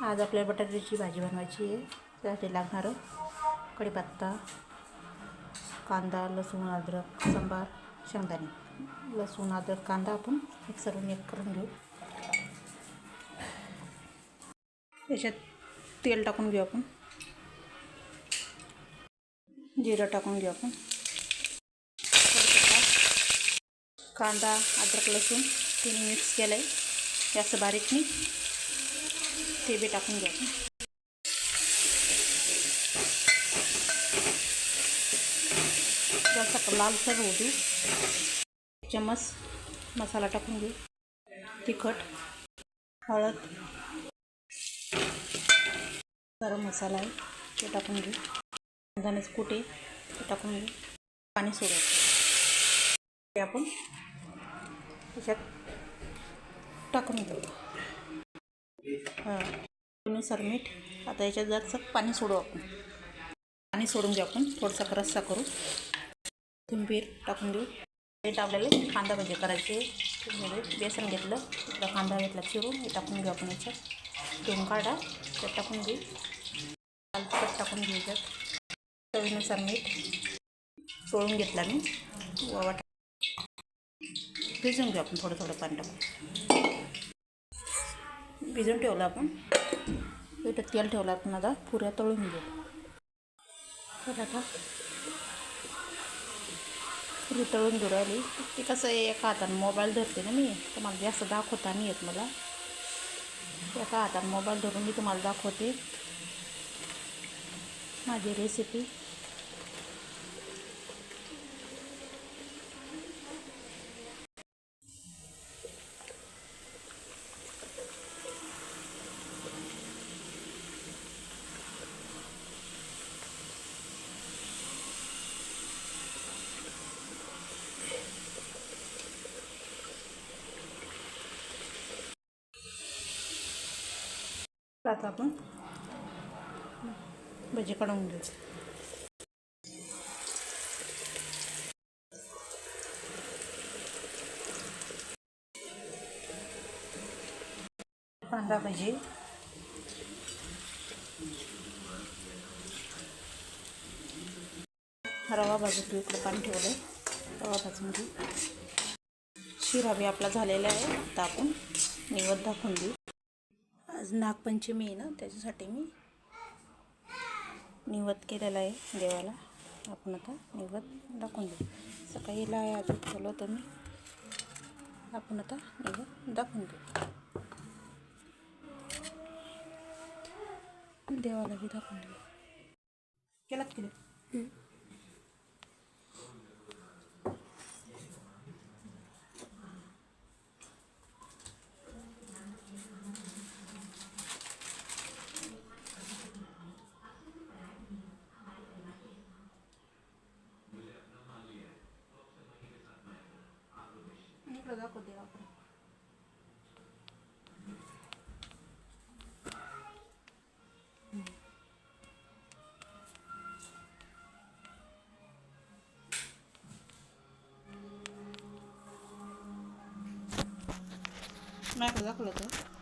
आज आपल्याला बटाट्याची भाजी बनवायची आहे. त्यासाठी लागणारं कढीपत्ता कांदा लसूण अद्रक सांबार शेंगदाणे. लसूण अद्रक कांदा आपण मिक्सरवरून एक करून घेऊ. याच्यात तेल टाकून घेऊ आपण. जिरं टाकून घेऊ आपण. कांदा अद्रक लसूण तिन्ही मिक्स केलं आहे जास्त बारीक नाही ते बी टाकून घ्या. आपण जरासा लालसर होऊ देऊ चम्मच मसाला टाकून घेऊ तिखट हळद गरम मसाला आहे ते टाकून घेऊ शेंगदाण्याचे कुटे ते टाकून घेऊ पाणी सोडायचं. ते आपण त्याच्यात टाकून घेऊ. हां. चवीनुसार मीठ. आता याच्यात जास्त पाणी सोडू आपण. पाणी सोडून घेऊ आपण. थोडासा रस्सा करू. कोथिंबीर टाकून देऊ. मीठ आपल्याला कांदा भजी करायचे. बेसन घेतलं. इकडं कांदा घेतला चिरून. हे टाकून घेऊ आपण याच्यात. दोन काढा त्यात टाकून घेऊ लाल तिखट टाकून घेऊ याच्यात. चवीनुसार मीठ. सोडून घेतला मी. वावा भिजून घेऊ आपण थोडं थोडं पाणी टाकून. भिजून ठेवलं आपण. इथं तेल ठेवलं आपण आता. पुऱ्या तळून घेऊ. तर आता पुरी तळून घेऊ राहिली. ते कसं आहे एका हातानं मोबाईल धरते ना मी तुम्हाला जास्त दाखवता नाही येत मला. एका हातानं मोबाईल धरून मी तुम्हाला दाखवते. माझी रेसिपी आता आपण. भजी काढून घेऊ कांदा भजी. रवा भाजून घेऊ इकडं पाणी ठेवलं रवा भाजून घेऊ शिरा बी आपला झालेला आहे. आता आपण निवड दाखवून देऊ. आज नागपंचमी आहे ना त्याच्यासाठी मी निवत केलेला आहे देवाला. आपण आता निवत दाखवून देऊ. सकाळी आहे अजून ठेवलं तर मी. आपण आता निवत दाखवून देऊ. देवाला बी दाखवून देऊ. केलात केलं इकडं दाखव देवाकडे नाही दाखवलं तर